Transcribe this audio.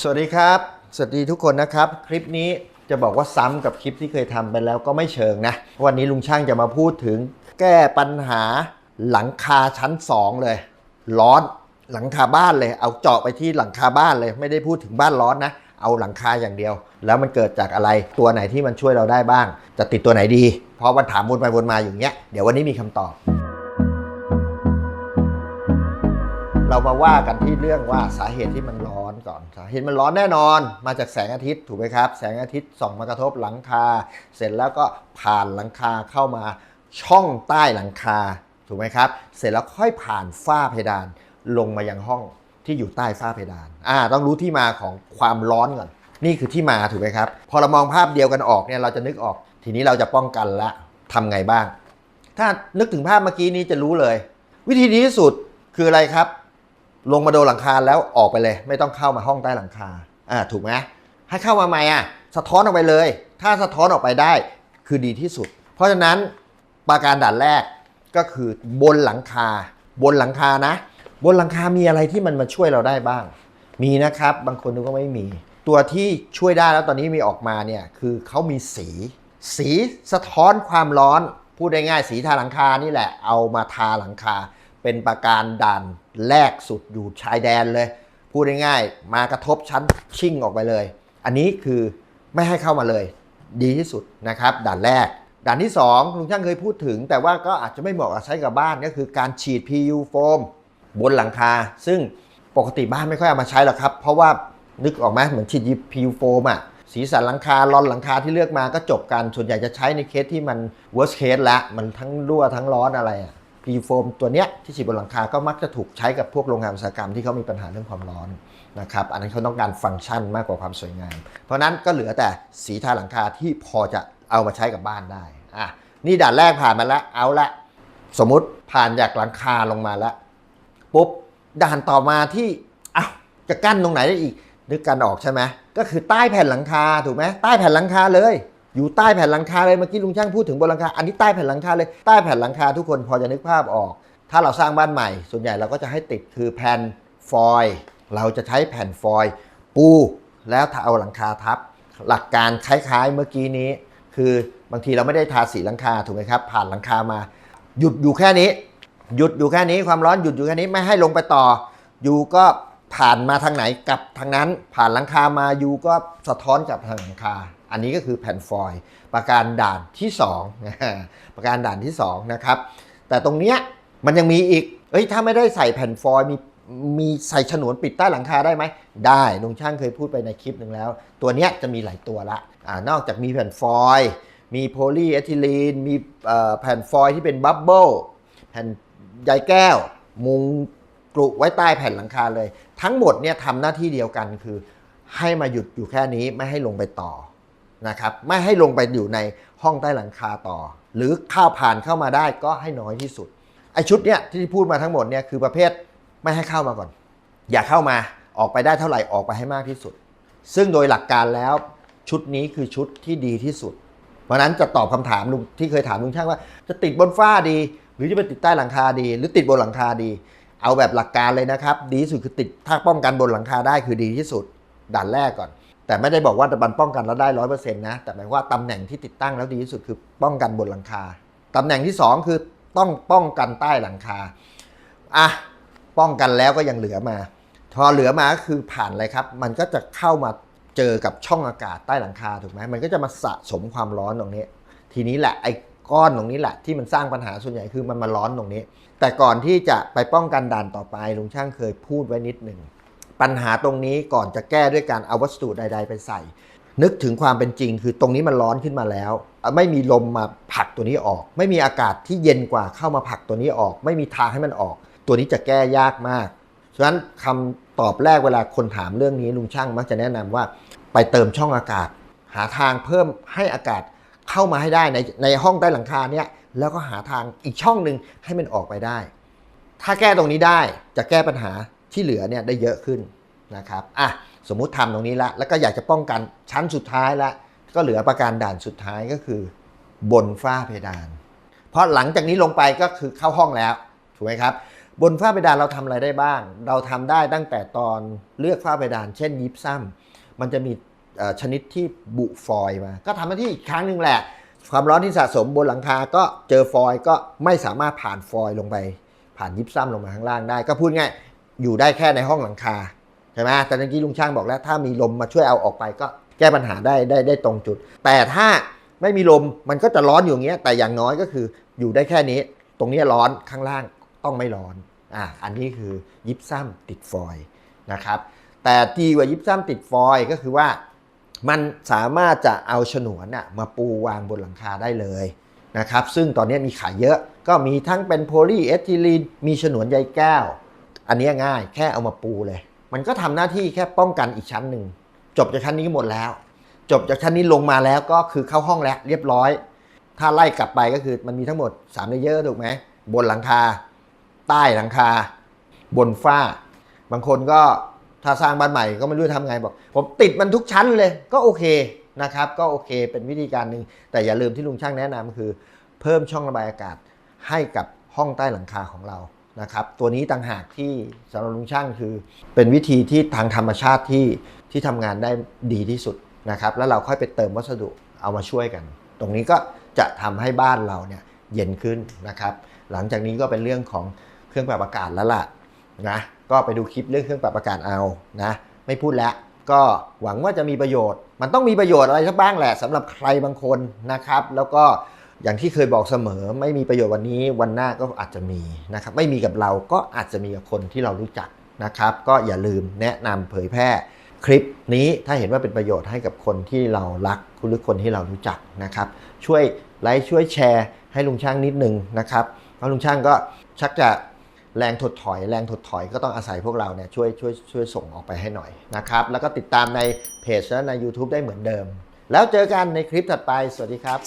สวัสดีครับ สวัสดีทุกคนนะครับ คลิปนี้จะบอกว่าซ้ำกับคลิปที่เคยทำไปแล้วก็ไม่เชิงนะ วันนี้ลุงช่างจะมาพูดถึงแก้ปัญหาหลังคาชั้น 2 เลย ร้อนหลังคาบ้านเลย เอาเจาะไปที่หลังคาบ้านเลย ไม่ได้พูดถึงบ้านร้อนนะ เอาหลังคาอย่างเดียว แล้วมันเกิดจากอะไรตัวไหนที่มันช่วยเราได้บ้าง จะติดตัวไหนดี เพราะมันถามวนไปวนมาอย่างเงี้ยเดี๋ยววันนี้มีคำตอบ เรามาว่ากันที่เรื่องว่าสาเหตุที่มันร้อนก่อนสาเหตุมันร้อนแน่นอน มาจากแสงอาทิตย์ถูกไหมครับ แสงอาทิตย์ส่องมากระทบหลังคา เสร็จแล้วก็ผ่านหลังคาเข้ามาช่องใต้หลังคาถูกไหมครับ เสร็จแล้วค่อยผ่านฝ้าเพดาน ลงมายังห้องที่อยู่ใต้ฝ้าเพดานอ่าต้องรู้ที่มาของความร้อนก่อน นี่คือที่มาถูกไหมครับ พอเรามองภาพเดียวกันออกเนี่ยเราจะนึกออก ทีนี้เราจะป้องกันละทำไงบ้าง ถ้านึกถึงภาพเมื่อกี้นี้จะรู้เลย วิธีดีที่สุดคืออะไรครับ ลงมาโดนหลังคาแล้วออกไปเลย ไม่ต้องเข้ามาห้องใต้หลังคาอ่าถูกไหมให้เข้ามาใหม่อะสะท้อนออกไปเลย ถ้าสะท้อนออกไปได้คือดีที่สุด เพราะฉะนั้นประการด่านแรกก็คือบนหลังคา บนหลังคานะ บนหลังคามีอะไรที่มันมาช่วยเราได้บ้าง มีนะครับ บางคนนึกว่าไม่มี ตัวที่ช่วยได้แล้วตอนนี้มีออกมาเนี่ยคือเขามีสี สีสะท้อนความร้อน พูดได้ง่ายสีทาหลังคานี่แหละเอามาทาหลังคา เป็นประการด่าน แรกสุดอยู่ชายแดนเลย พูดง่ายๆมากระทบชั้นชิ่งออกไปเลย อันนี้คือไม่ให้เข้ามาเลย ดีที่สุดนะครับ ด่านแรก ด่านที่ 2 ลุงช่างเคยพูดถึง แต่ว่าก็อาจจะไม่เหมาะกับใช้กับบ้านก็คือการฉีด PU โฟมบนหลังคา ซึ่งปกติบ้านไม่ค่อยเอามาใช้หรอกครับ เพราะว่านึกออกไหมเหมือนฉีด PU โฟมอะสีสันหลังคารอนหลังคาที่เลือกมาก็จบกัน ส่วนใหญ่จะใช้ในเคสที่มัน worst case ละ มันทั้งรั่วทั้งร้อนอะไรอะ PU โฟมตัวเนี้ยที่ฉีดบนหลังคาก็มักจะถูกใช้กับพวกโรงงานอุตสาหกรรมที่เขามีปัญหาเรื่องความร้อนนะครับอันนั้นเขาต้องการฟังก์ชันมากกว่าความสวยงาม เพราะนั้นก็เหลือแต่สีทาหลังคาที่พอจะเอามาใช้กับบ้านได้อะนี่ด่านแรกผ่านมาแล้วเอาละสมมุติผ่านจากหลังคาลงมาแล้วปุ๊บด่านต่อมาที่อ้าวจะกั้นตรงไหนได้อีกนึกกันออกใช่ไหมก็คือใต้แผ่นหลังคาถูกไหมใต้แผ่นหลังคาเลย อยู่ใต้แผ่นหลังคาเลยเมื่อกี้ลุงช่างพูดถึงบนหลังคาอันนี้ใต้แผ่นหลังคาเลยใต้แผ่นหลังคาทุกคนพอจะนึกภาพออก ถ้าเราสร้างบ้านใหม่ ส่วนใหญ่เราก็จะให้ติดคือแผ่นฟอยล์เราจะใช้แผ่นฟอยล์ปูแล้วถ้าเอาหลังคาทับ หลักการคล้ายๆเมื่อกี้นี้ คือบางทีเราไม่ได้ทาสีหลังคาถูกไหมครับ ผ่านหลังคามา หยุดอยู่แค่นี้ หยุดอยู่แค่นี้ความร้อนหยุดอยู่แค่นี้ไม่ให้ลงไปต่อ อยู่ก็ ผ่านมาทางไหนกลับทางนั้น ผ่านหลังคามาอยู่ก็สะท้อนกลับทางหลังคา อันนี้ก็คือแผ่นฟอยล์ประการด่านที่2ประการด่านที่2นะครับแต่ตรงเนี้ยมันยังมีอีกเอ้ยถ้าไม่ได้ใส่แผ่นฟอยล์มีมีใส่ฉนวนปิดใต้หลังคาได้ไหม ได้ลุงช่างเคยพูดไปในคลิปหนึ่งแล้ว ตัวเนี้ยจะมีหลายตัวละอ่านอกจากมีแผ่นฟอยล์มีโพลีเอทิลีน มีแผ่นฟอยล์ที่เป็นบับเบิลแผ่นใยแก้ว มุง กรุไว้ใต้แผ่นหลังคาเลย ทั้งหมดเนี่ยทำหน้าที่เดียวกันคือ ให้มาหยุดอยู่แค่นี้ไม่ให้ลงไปต่อนะครับไม่ให้ลงไปอยู่ในห้องใต้หลังคาต่อ หรือข้าวผ่านเข้ามาได้ก็ให้น้อยที่สุดไอชุดเนี่ยที่พูดมาทั้งหมดเนี่ยคือประเภทไม่ให้เข้ามาก่อน อย่าเข้ามาออกไปได้เท่าไหร่ออกไปให้มากที่สุด ซึ่งโดยหลักการแล้วชุดนี้คือชุดที่ดีที่สุด เพราะนั้นจะตอบคำถามลุงที่เคยถามลุงช่างว่า จะติดบนฝ้าดี หรือจะไปติดใต้หลังคาดี หรือติดบนหลังคาดี เอาแบบหลักการเลยนะครับ ดีที่สุดคือติดถ้าป้องกันบนหลังคาได้คือดีที่สุดด่านแรกก่อน แต่ไม่ได้บอกว่ามันป้องกันแล้วได้ร้อยเปอร์เซ็นต์นะ แต่หมายว่าตำแหน่งที่ติดตั้งแล้วดีที่สุดคือป้องกันบนหลังคาตำแหน่งที่สองคือต้องป้องกันใต้หลังคาอะป้องกันแล้วก็ยังเหลือมาพอเหลือมาก็คือผ่านอะไรครับ มันก็จะเข้ามาเจอกับช่องอากาศใต้หลังคาถูกไหมมันก็จะมาสะสมความร้อนตรงนี้ ทีนี้แหละไอ ก้อนตรงนี้แหละที่มันสร้างปัญหาส่วนใหญ่คือมันมาร้อนตรงนี้ แต่ก่อนที่จะไปป้องกันด่านต่อไปลุงช่างเคยพูดไว้นิดหนึ่งปัญหาตรงนี้ก่อนจะแก้ด้วยการเอาวัสดุใด ๆ ไปใส่ นึกถึงความเป็นจริง คือตรงนี้มันร้อนขึ้นมาแล้ว ไม่มีลมมาผลักตัวนี้ออก ไม่มีอากาศที่เย็นกว่าเข้ามาผลักตัวนี้ออก ไม่มีทางให้มันออก ตัวนี้จะแก้ยากมากฉะนั้นคำตอบแรกเวลาคนถามเรื่องนี้ลุงช่างมักจะแนะนำว่า ไปเติมช่องอากาศ หาทางเพิ่มให้อากาศ เข้ามาให้ได้ในในห้องใต้หลังคาเนี่ยแล้วก็หาทางอีกช่องหนึ่งให้มันออกไปได้ ถ้าแก้ตรงนี้ได้จะแก้ปัญหาที่เหลือเนี่ยได้เยอะขึ้นนะครับอะสมมุติทำตรงนี้ละแล้วก็อยากจะป้องกันชั้นสุดท้ายละก็เหลือประการด่านสุดท้ายก็คือบนฝ้าเพดาน เพราะหลังจากนี้ลงไปก็คือเข้าห้องแล้วถูกไหมครับ บนฝ้าเพดานเราทำอะไรได้บ้าง เราทำได้ตั้งแต่ตอนเลือกฝ้าเพดาน เช่นยิปซัมมันจะมี ชนิดที่บุฟอยมา ก็ทำหน้าที่อีกครั้งหนึ่งแหละ ความร้อนที่สะสมบนหลังคาก็เจอฟอยก็ไม่สามารถผ่านฟอยลงไป ผ่านยิปซัมลงมาข้างล่างได้ ก็พูดง่ายอยู่ได้แค่ในห้องหลังคาใช่ไหมแต่เมื่อกี้ลุงช่างบอกแล้ว ถ้ามีลมมาช่วยเอาออกไปก็แก้ปัญหาได้ได้ได้ตรงจุด แต่ถ้าไม่มีลมมันก็จะร้อนอยู่อย่างเงี้ย แต่อย่างน้อยก็คืออยู่ได้แค่นี้ ตรงนี้ร้อนข้างล่างต้องไม่ร้อนอะอันนี้คือยิปซัมติดฟอยนะครับแต่ดีกว่ายิปซัมติดฟอยก็คือว่า มันสามารถจะเอาฉนวนน่ะมาปูวางบนหลังคาได้เลยนะครับซึ่งตอนนี้มีขายเยอะก็มีทั้งเป็นโพลีเอทิลีนมีฉนวนใยแก้ว อันนี้ง่ายแค่เอามาปูเลย มันก็ทำหน้าที่แค่ป้องกันอีกชั้นหนึ่ง จบจากชั้นนี้หมดแล้ว จบจากชั้นนี้ลงมาแล้วก็คือเข้าห้องแล้วเรียบร้อย ถ้าไล่กลับไปก็คือมันมีทั้งหมด3เลเยอร์ถูกไหมบนหลังคา ใต้หลังคา บนฝ้า บางคนก็ ถ้าสร้างบ้านใหม่ก็ไม่รู้จะทำไงบอก ผมติดมันทุกชั้นเลยก็โอเคนะครับ ก็โอเคเป็นวิธีการหนึ่งแต่อย่าลืมที่ลุงช่างแนะนำคือ เพิ่มช่องระบายอากาศให้กับห้องใต้หลังคาของเรานะครับตัวนี้ต่างหากที่สำหรับลุงช่างคือ เป็นวิธีที่ทางธรรมชาติที่ที่ทำงานได้ดีที่สุดนะครับ แล้วเราค่อยไปเติมวัสดุเอามาช่วยกัน ตรงนี้ก็จะทำให้บ้านเราเนี่ยเย็นขึ้นนะครับ หลังจากนี้ก็เป็นเรื่องของเครื่องปรับอากาศแล้วล่ะ นะก็ไปดูคลิปเรื่องเครื่องปรับอากาศเอานะไม่พูดแล้วก็หวังว่าจะมีประโยชน์ มันต้องมีประโยชน์อะไรสักบ้างแหละสำหรับใครบางคนนะครับ แล้วก็อย่างที่เคยบอกเสมอ ไม่มีประโยชน์วันนี้วันหน้าก็อาจจะมีนะครับไม่มีกับเราก็อาจจะมีกับคนที่เรารู้จักนะครับ ก็อย่าลืมแนะนำเผยแพร่คลิปนี้ถ้าเห็นว่าเป็นประโยชน์ให้กับคนที่เรารักหรือคนที่เรารู้จักนะครับ ช่วยไลค์ช่วยแชร์ให้ลุงช่างนิดนึงนะครับเพราะลุงช่างก็ชักจะ แรงถดถอย แรงถดถอยก็ต้องอาศัยพวกเราเนี่ยช่วยช่วยช่วยส่งออกไปให้หน่อยนะครับแล้วก็ติดตามในเพจและใน YouTube ได้เหมือนเดิม แล้วเจอกันในคลิปถัดไป สวัสดีครับ